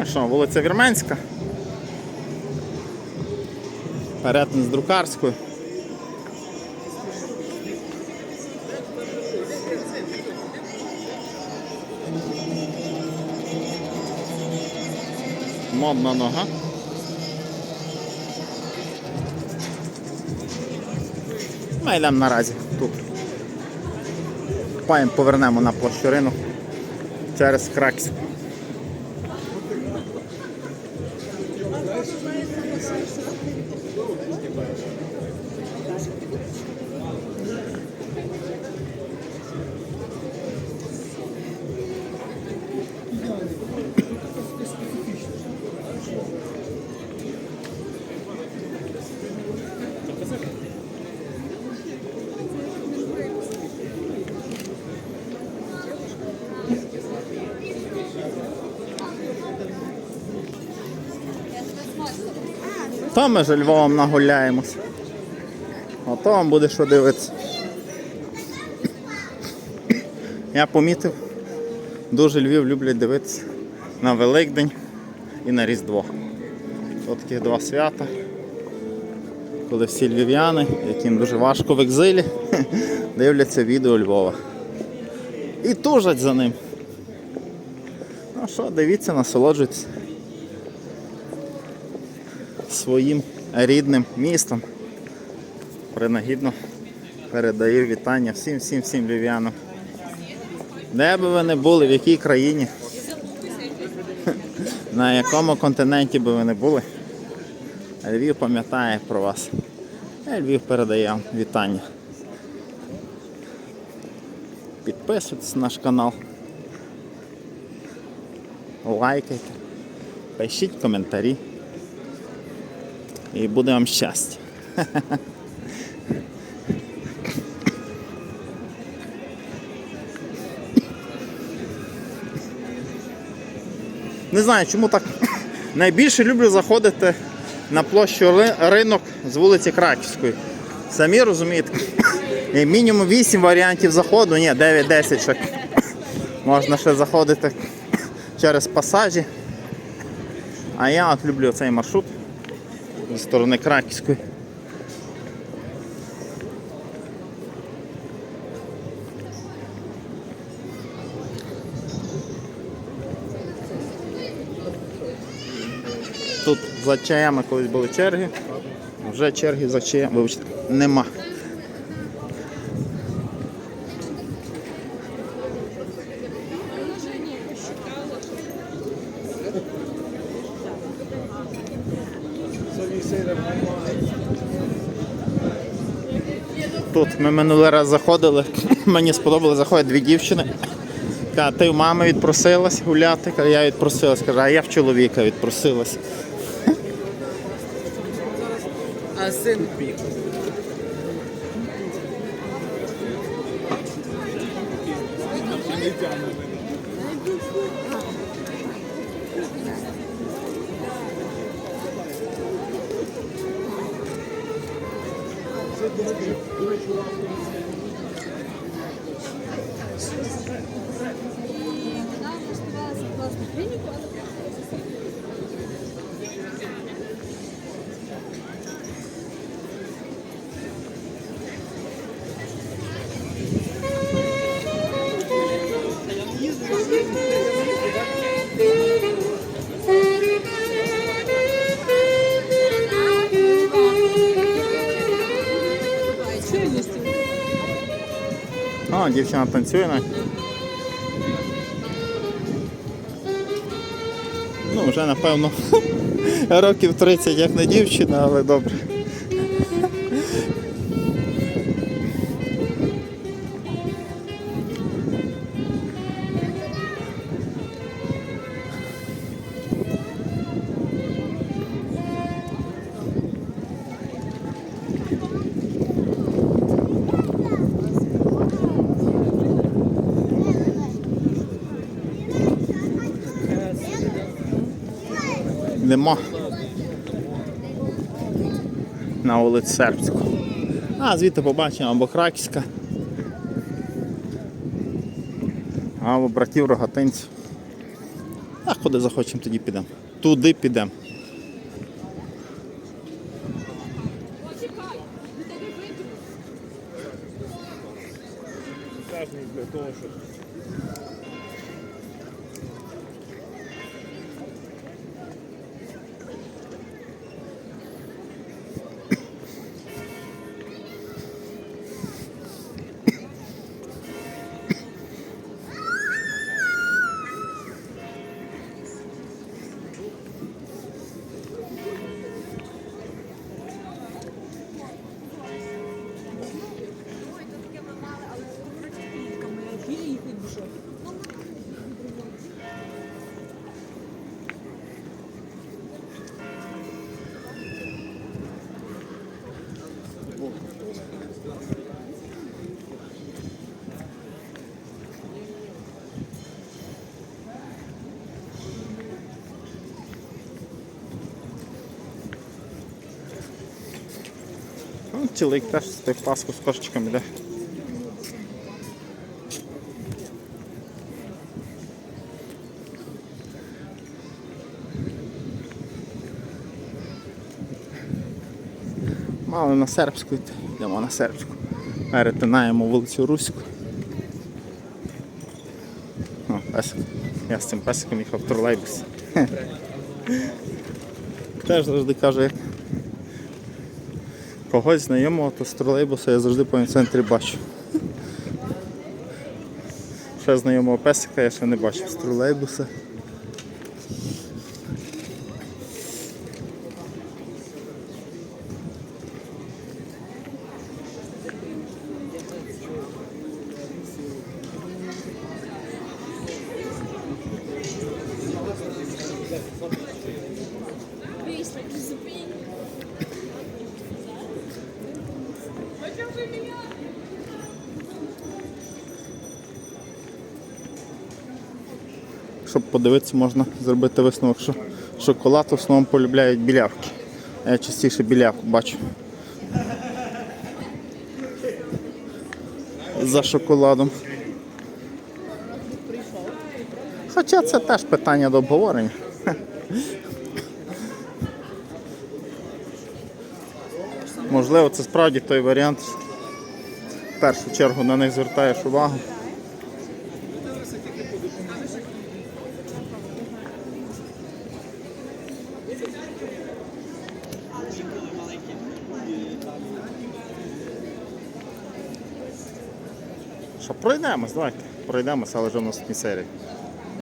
А що, вулиця Вірменська. Перетин з Друкарською. Модна нога. Ми наразі тут. Паєм повернемо на площу ринок через Краків. То ми ж Львовом нагуляємось. Ото вам буде що дивитися. Я помітив, дуже Львів люблять дивитися на Великдень і на Різдво. Це такі два свята, коли всі львів'яни, яким дуже важко в екзилі, дивляться відео Львова. І тужать за ним. Ну що, дивіться, насолоджуйтесь своїм рідним містом. Принагідно передаю вітання всім, всім, всім львів'янам. Де би ви не були, в якій країні, на якому континенті би ви не були, Львів пам'ятає про вас. Львів передає вам вітання. Підписуйтесь на наш канал. Лайкайте, пишіть коментарі. І буде вам щастя. Не знаю, чому так. Найбільше люблю заходити на площу ринок з вулиці Краківської. Самі розумієте, мінімум 8 варіантів заходу, ні, 9-10 ще. Можна ще заходити через пасажі. А я от люблю цей маршрут зі сторони Краківської. Тут за чаями колись були черги, вже черги за чаями, вибачте, нема. Тут ми минулий раз заходили, мені сподобалося, заходять дві дівчини. Каже, ти в мами відпросилась гуляти, Каже, я відпросилась. Каже, а я в чоловіка відпросилась. А син. Вона Дівчина танцює. Ну, вже напевно років 30 як не дівчина, але добре. Йдемо на вулицю Сербську. А звідти побачимо або Краківська, або братів рогатинців. А куди захочемо, тоді підемо. Туди підемо. Чоловік теж тих паску з кошечками йде. Мали на сербську. Йдемо на сербську. Перетинаємо вулицю Руську. О, песик. Я з цим песиком їхав в тролейбусі. Теж завжди кажу, як когось знайомого, то з тролейбуса я завжди по центрі бачу. Ще знайомого песика я ще не бачив з тролейбуса. Щоб подивитися, можна зробити висновок, що шоколад в основному полюбляють білявки. А Я частіше білявку бачу. За шоколадом. Хоча це теж питання до обговорення. Можливо, це справді той варіант. В першу чергу на них звертаєш увагу. Що, пройдемось, давайте. Пройдемось, але вже в наступній серії.